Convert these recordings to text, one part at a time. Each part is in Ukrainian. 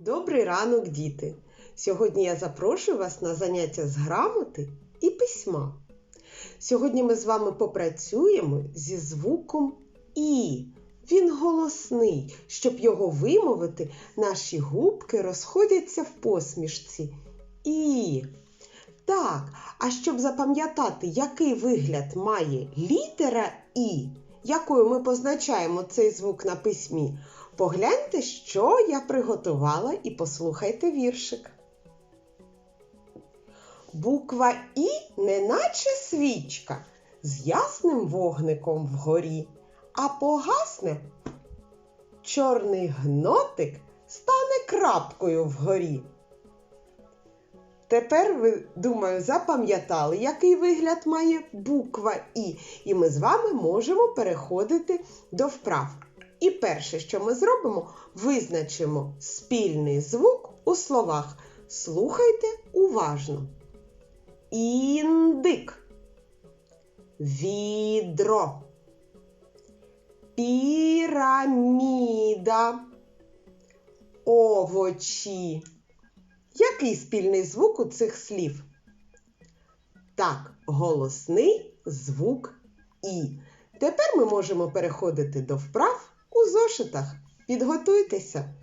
Добрий ранок, діти! Сьогодні я запрошую вас на заняття з грамоти і письма. Сьогодні ми з вами попрацюємо зі звуком І. Він голосний. Щоб його вимовити, наші губки розходяться в посмішці. І. Так, а щоб запам'ятати, який вигляд має літера І, якою ми позначаємо цей звук на письмі, погляньте, що я приготувала, і послухайте віршик. Буква І неначе свічка з ясним вогником вгорі, а погасне чорний гнотик стане крапкою вгорі. Тепер ви, думаю, запам'ятали, який вигляд має буква І, і ми з вами можемо переходити до вправ. І перше, що ми зробимо, визначимо спільний звук у словах. Слухайте уважно. Індик. Відро. Піраміда. Овочі. Який спільний звук у цих слів? Так, голосний звук І. Тепер ми можемо переходити до вправ у зошитах. Підготуйтеся.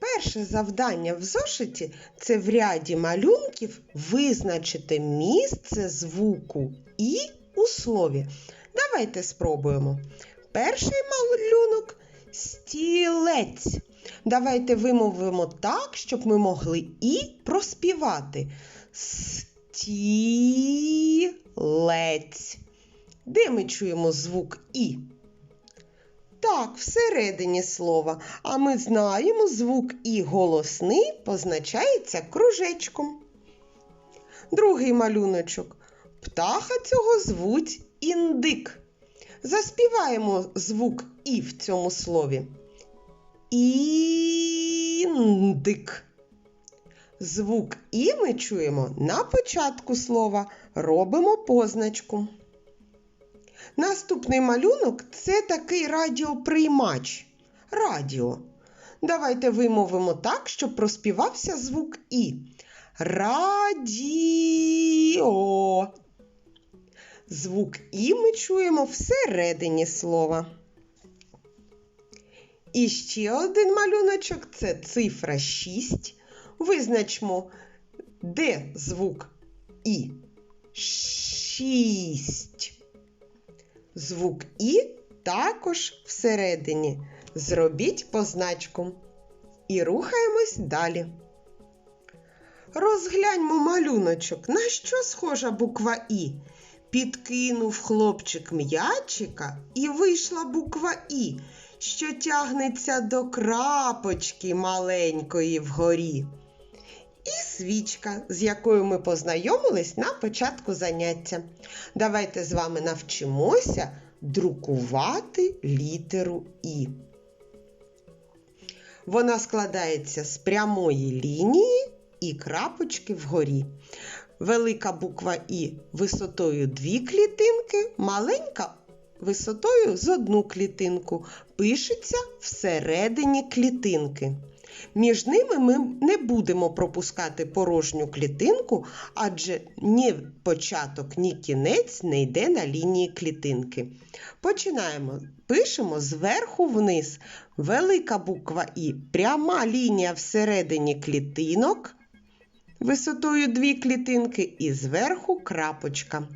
Перше завдання в зошиті це в ряді малюнків визначити місце звуку І у слові. Давайте спробуємо. Перший малюнок стілець. Давайте вимовимо так, щоб ми могли і проспівати. Стілець. Де ми чуємо звук І? Так, всередині слова. А ми знаємо, звук І голосний позначається кружечком. Другий малюночок. Птаха цього звуть індик. Заспіваємо звук І в цьому слові. Індик. Звук І ми чуємо на початку слова. Робимо позначку. Наступний малюнок це такий радіоприймач. Радіо. Давайте вимовимо так, щоб проспівався звук І. Радіо. Звук І ми чуємо всередині слова. І ще один малюночок це цифра 6. Визначмо, де звук І. Шість. Звук І також всередині. Зробіть позначку. І рухаємось далі. Розгляньмо малюночок, на що схожа буква І. Підкинув хлопчик м'ячика і вийшла буква І, що тягнеться до крапочки маленької вгорі. І свічка, з якою ми познайомились на початку заняття. Давайте з вами навчимося друкувати літеру І. Вона складається з прямої лінії і крапочки вгорі. Велика буква І висотою дві клітинки, маленька висотою з одну клітинку. Пишеться всередині клітинки. Між ними ми не будемо пропускати порожню клітинку, адже ні початок, ні кінець не йде на лінії клітинки. Починаємо. Пишемо зверху вниз. Велика буква І, пряма лінія всередині клітинок, висотою дві клітинки, і зверху крапочка.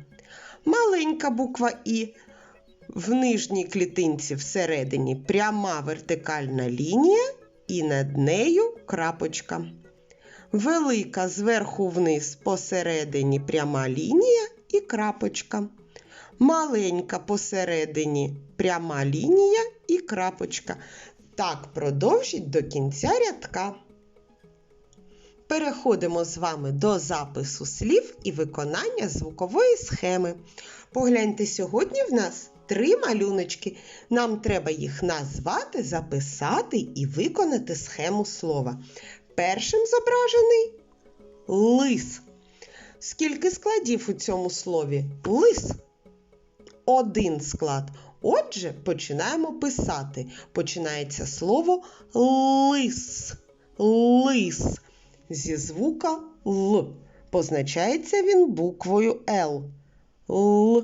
Маленька буква І. В нижній клітинці всередині пряма вертикальна лінія і над нею крапочка. Велика зверху вниз посередині пряма лінія і крапочка. Маленька посередині пряма лінія і крапочка. Так продовжіть до кінця рядка. Переходимо з вами до запису слів і виконання звукової схеми. Погляньте, сьогодні в нас три малюночки. Нам треба їх назвати, записати і виконати схему слова. Першим зображений лис. Скільки складів у цьому слові? Лис. Один склад. Отже, починаємо писати. Починається слово лис. Лис зі звука Л. Позначається він буквою Л. Л.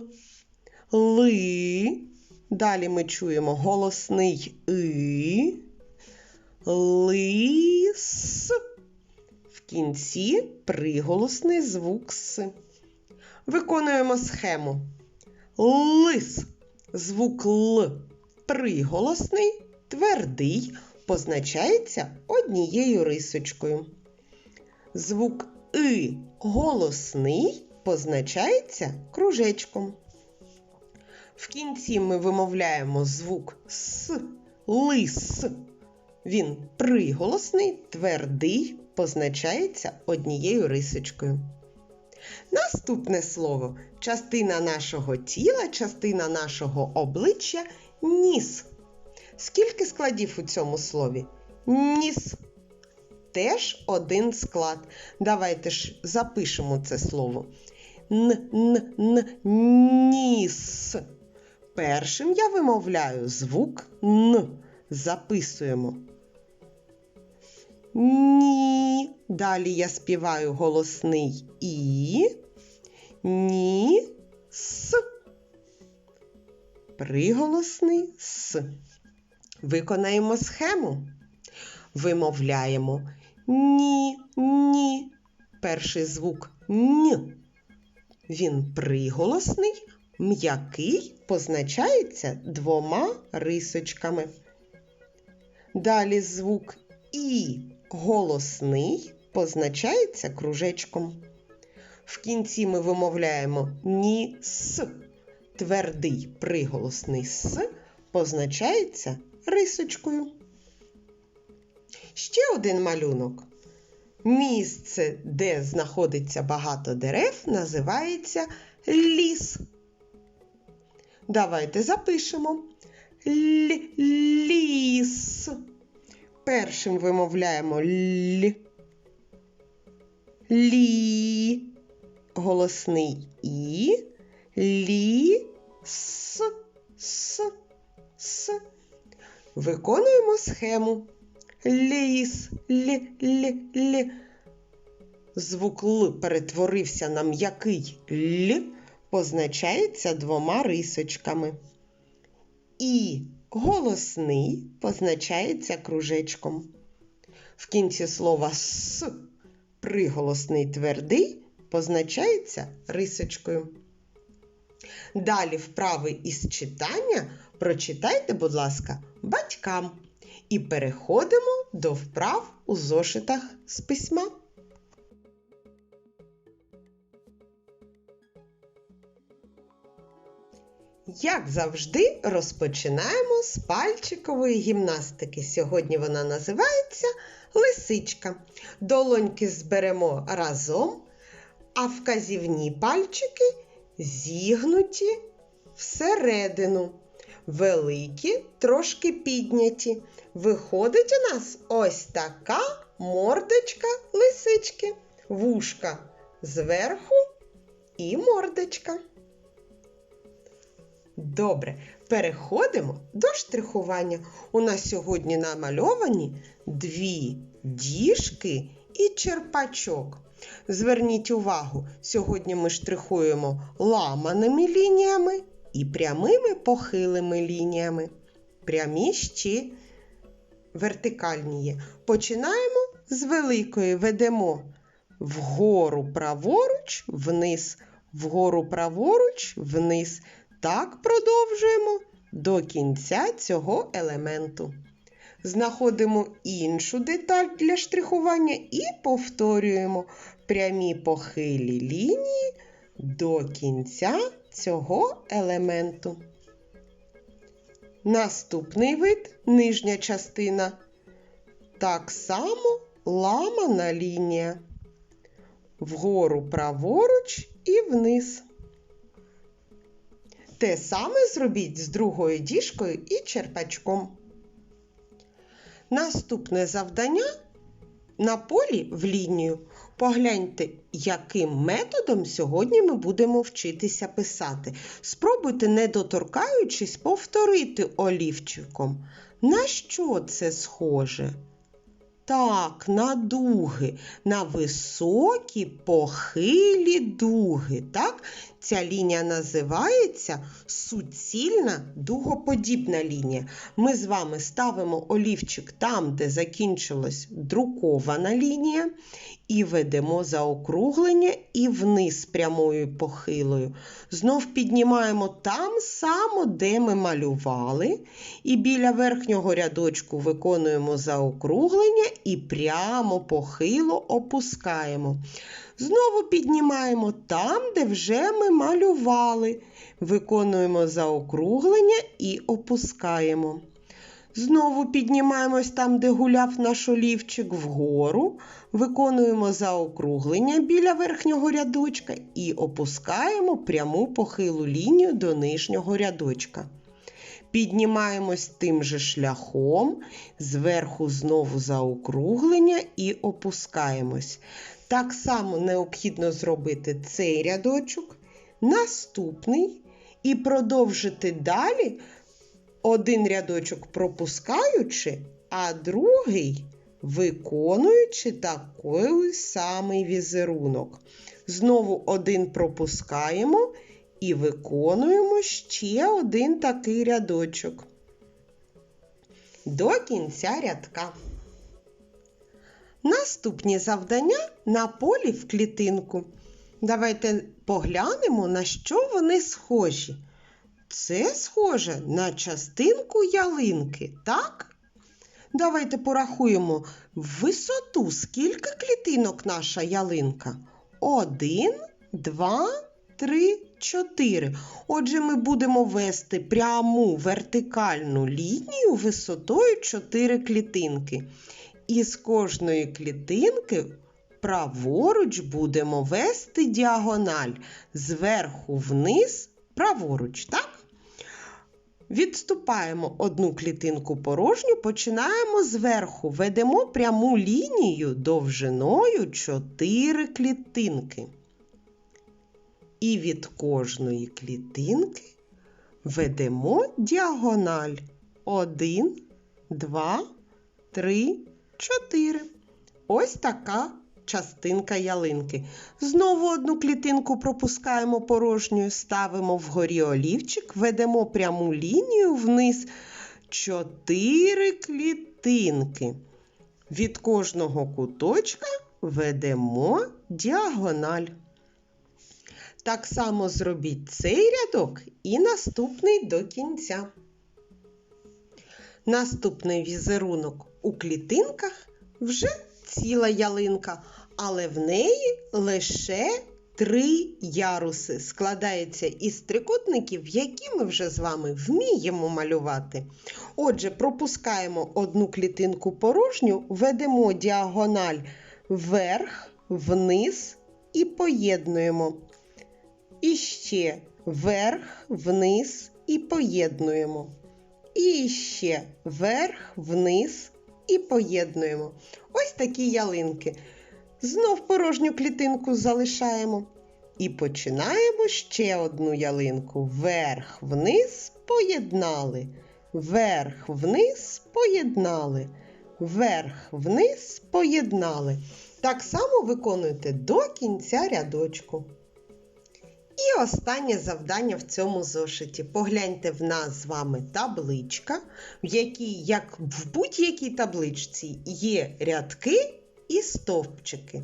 Ли. Далі ми чуємо голосний И. Лис. В кінці приголосний звук С. Виконуємо схему. Лис. Звук Л. Приголосний, твердий, позначається однією рисочкою. Звук И голосний позначається кружечком. В кінці ми вимовляємо звук С, лис. Він приголосний, твердий, позначається однією рисочкою. Наступне слово частина нашого тіла, частина нашого обличчя ніс. Скільки складів у цьому слові? Ніс. Теж один склад. Давайте ж запишемо це слово. Н-н-н ніс. Першим я вимовляю звук Н. Записуємо. Ні. Далі я співаю голосний І. Ні. С. Приголосний С. Виконаємо схему. Вимовляємо ні, ні. Перший звук Н. Він приголосний, м'який, позначається двома рисочками. Далі звук І голосний позначається кружечком. В кінці ми вимовляємо ні с. Твердий приголосний с позначається рисочкою. Ще один малюнок. Місце, де знаходиться багато дерев, називається ліс. Давайте запишемо Л ліс. Першим вимовляємо Л. Лі. Голосний І. Лі. С. С. С. Виконуємо схему. Ліс. Л. Л. Л. Звук Л перетворився на м'який Л, позначається двома рисочками. І голосний позначається кружечком. В кінці слова С приголосний твердий позначається рисочкою. Далі вправи із читання прочитайте, будь ласка, батькам. І переходимо до вправ у зошитах з письма. Як завжди, розпочинаємо з пальчикової гімнастики. Сьогодні вона називається лисичка. Долоньки зберемо разом, а вказівні пальчики зігнуті всередину. Великі, трошки підняті. Виходить у нас ось така мордочка лисички, вушка зверху і мордочка. Добре, переходимо до штрихування. У нас сьогодні намальовані дві діжки і черпачок. Зверніть увагу, сьогодні ми штрихуємо ламаними лініями і прямими похилими лініями. Прямі ще вертикальні є. Починаємо з великої ведемо вгору праворуч, вниз, вгору праворуч, вниз. Так продовжуємо до кінця цього елементу. Знаходимо іншу деталь для штрихування і повторюємо прямі похилі лінії до кінця цього елементу. Наступний вид нижня частина. Так само ламана лінія. Вгору праворуч і вниз. Те саме зробіть з другою діжкою і черпачком. Наступне завдання на полі в лінію. Погляньте, яким методом сьогодні ми будемо вчитися писати. Спробуйте, не доторкаючись, повторити олівчиком. На що це схоже? Так, на дуги, на високі похилі дуги. Так? Ця лінія називається суцільна дугоподібна лінія. Ми з вами ставимо олівчик там, де закінчилась друкована лінія, і ведемо заокруглення і вниз прямою похилою. Знов піднімаємо там само, де ми малювали, і біля верхнього рядочку виконуємо заокруглення і прямо похило опускаємо. Знову піднімаємо там, де вже ми малювали. Виконуємо заокруглення і опускаємо. Знову піднімаємось там, де гуляв наш олівчик вгору, виконуємо заокруглення біля верхнього рядочка і опускаємо пряму похилу лінію до нижнього рядочка. Піднімаємось тим же шляхом, зверху знову заокруглення і опускаємось. Так само необхідно зробити цей рядочок, наступний і продовжити далі один рядочок пропускаючи, а другий виконуючи такий самий візерунок. Знову один пропускаємо і виконуємо ще один такий рядочок. До кінця рядка. Наступні завдання на полі в клітинку. Давайте поглянемо, на що вони схожі. Це схоже на частинку ялинки, так? Давайте порахуємо висоту, скільки клітинок наша ялинка. Один, два, три, чотири. Отже, ми будемо вести пряму вертикальну лінію висотою 4 клітинки. І з кожної клітинки праворуч будемо вести діагональ зверху вниз, праворуч, так? Відступаємо одну клітинку порожню, починаємо зверху, ведемо пряму лінію довжиною 4 клітинки. І від кожної клітинки ведемо діагональ 1, 2, 3, 4. Ось така частинка ялинки. Знову одну клітинку пропускаємо порожньою, ставимо вгорі олівчик, ведемо пряму лінію вниз 4 клітинки. Від кожного куточка ведемо діагональ. Так само зробіть цей рядок і наступний до кінця. Наступний візерунок у клітинках вже ціла ялинка, але в неї лише три яруси. Складається із трикутників, які ми вже з вами вміємо малювати. Отже, пропускаємо одну клітинку порожню, ведемо діагональ вверх, вниз і поєднуємо. І ще вверх, вниз і поєднуємо. І ще вверх, вниз і поєднуємо. Ось такі ялинки. Знов порожню клітинку залишаємо. І починаємо ще одну ялинку. Вверх, вниз поєднали. Вверх, вниз поєднали. Вверх, вниз поєднали. Так само виконуйте до кінця рядочку. І останнє завдання в цьому зошиті. Погляньте в нас з вами табличка, в якій, як в будь-якій табличці, є рядки і стовпчики.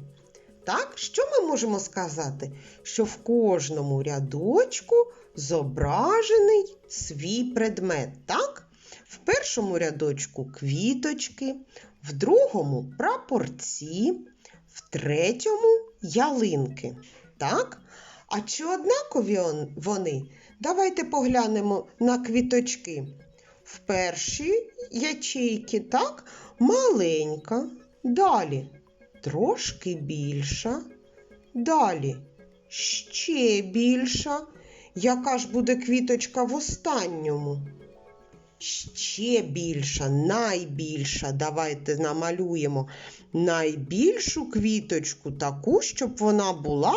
Так, що ми можемо сказати? Що в кожному рядочку зображений свій предмет. Так? В першому рядочку квіточки, в другому прапорці, в третьому ялинки. Так? А чи однакові вони? Давайте поглянемо на квіточки. В першій ячейки, так, маленька, далі трошки більша, далі ще більша. Яка ж буде квіточка в останньому? ще більша, найбільша. Давайте намалюємо найбільшу квіточку, таку, щоб вона була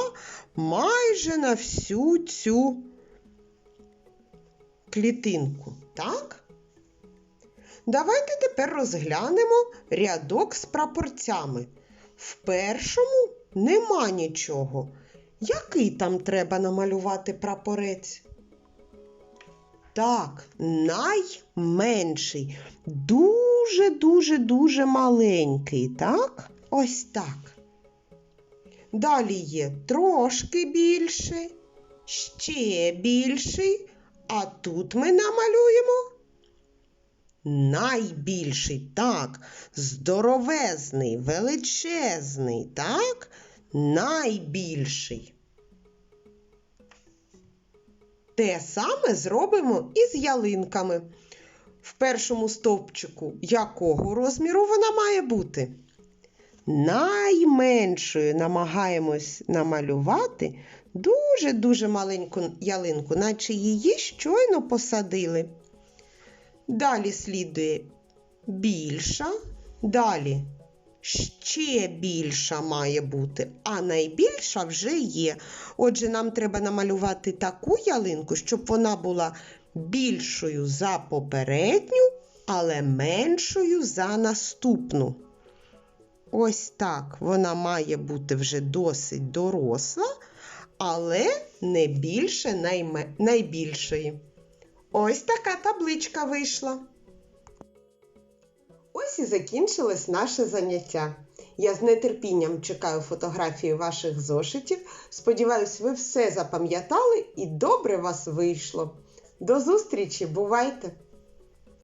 майже на всю цю клітинку. Так? Давайте тепер розглянемо рядок з прапорцями. В першому нема нічого. Який там треба намалювати прапорець? Так, найменший. Дуже-дуже дуже маленький, так? Ось так. Далі є трошки більший, ще більший, а тут ми намалюємо найбільший, так, здоровезний, величезний, так, найбільший. Те саме зробимо і з ялинками. В першому стовпчику якого розміру вона має бути? Найменшою намагаємось намалювати дуже-дуже маленьку ялинку, наче її щойно посадили. Далі слідує більша, далі ще більша має бути, а найбільша вже є. Отже, нам треба намалювати таку ялинку, щоб вона була більшою за попередню, але меншою за наступну. Ось так вона має бути вже досить доросла, але не більше найме... найбільшої. Ось така табличка вийшла. Ось і закінчилось наше заняття. Я з нетерпінням чекаю фотографії ваших зошитів. Сподіваюсь, ви все запам'ятали і добре вас вийшло. До зустрічі, бувайте!